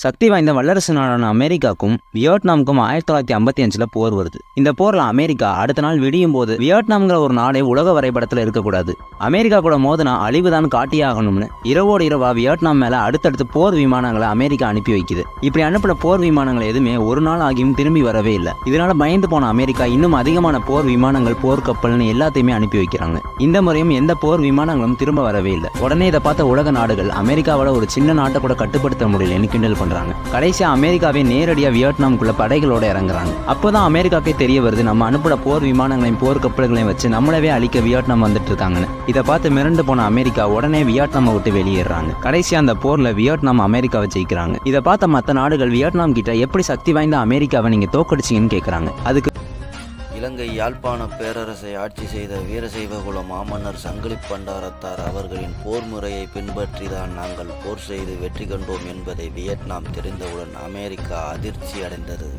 சக்தி வாய்ந்த வல்லரசு நாடான அமெரிக்காவுக்கும் வியட்நாமுக்கும் ஆயிரத்தி தொள்ளாயிரத்தி ஐம்பத்தி அஞ்சில் போர் வருது. இந்த போரில் அமெரிக்கா அடுத்த நாள் விடியும் போது வியட்நாம்ங்கிற ஒரு நாடே உலக வரைபடத்தில் இருக்கக்கூடாது. அமெரிக்கா கூட மோதினா அழிவுதான் காட்டியே ஆகணும்னு இரவோடு இரவா வியட்நாம் மேலே அடுத்தடுத்து போர் விமானங்களை அமெரிக்கா அனுப்பி வைக்குது. இப்படி அனுப்பின போர் விமானங்கள் எதுவுமே ஒரு நாள் ஆகியும் திரும்பி வரவே இல்லை. இதனால பயந்து போன அமெரிக்கா இன்னும் அதிகமான போர் விமானங்கள் போர் கப்பல்னு எல்லாத்தையுமே அனுப்பி வைக்கிறாங்க. இந்த முறையும் எந்த போர் விமானங்களும் திரும்ப வரவே இல்லை. உடனே இதை பார்த்த உலக நாடுகள் அமெரிக்காவோட ஒரு சின்ன நாட்டை கூட கட்டுப்படுத்த முடியலன்னு கிண்டல் பண்றாங்க. கடைசியா அமெரிக்காவே நேரடியா வியட்நாமுக்குள்ள படைகளோட இறங்குறாங்க. அப்போதான் அமெரிக்காக்கே தெரிய வருது நம்ம அனுப்புற போர் விமானங்களையும் போர் கப்பல்களையும் வச்சு நம்மளவே அழிக்க வியட்நாம் வந்துட்டு இருக்காங்கன்னு. இதை பார்த்து மிரண்டு போன அமெரிக்கா உடனே வியட்நாமை விட்டு வெளியேறாங்க. கடைசியா அந்த போர்ல வியட்நாம் அமெரிக்காவை ஜெயிக்கிறாங்க. இதை பார்த்த மற்ற நாடுகள் வியட்நாம் கிட்ட எப்படி சக்தி வாய்ந்த அமெரிக்காவை நீங்க தோக்கடிச்சிங்கன்னு கேக்குறாங்க. அதுக்கு இலங்கை யாழ்ப்பாண பேரரசை ஆட்சி செய்த வீரசைவகுல மாமன்னர் சங்கிலி பண்டாரத்தார் அவர்களின் போர் முறையை பின்பற்றிதான் நாங்கள் போர் செய்து வெற்றி கண்டோம் என்பதை வியட்நாம் தெரிந்தவுடன் அமெரிக்கா அதிர்ச்சி அடைந்தது.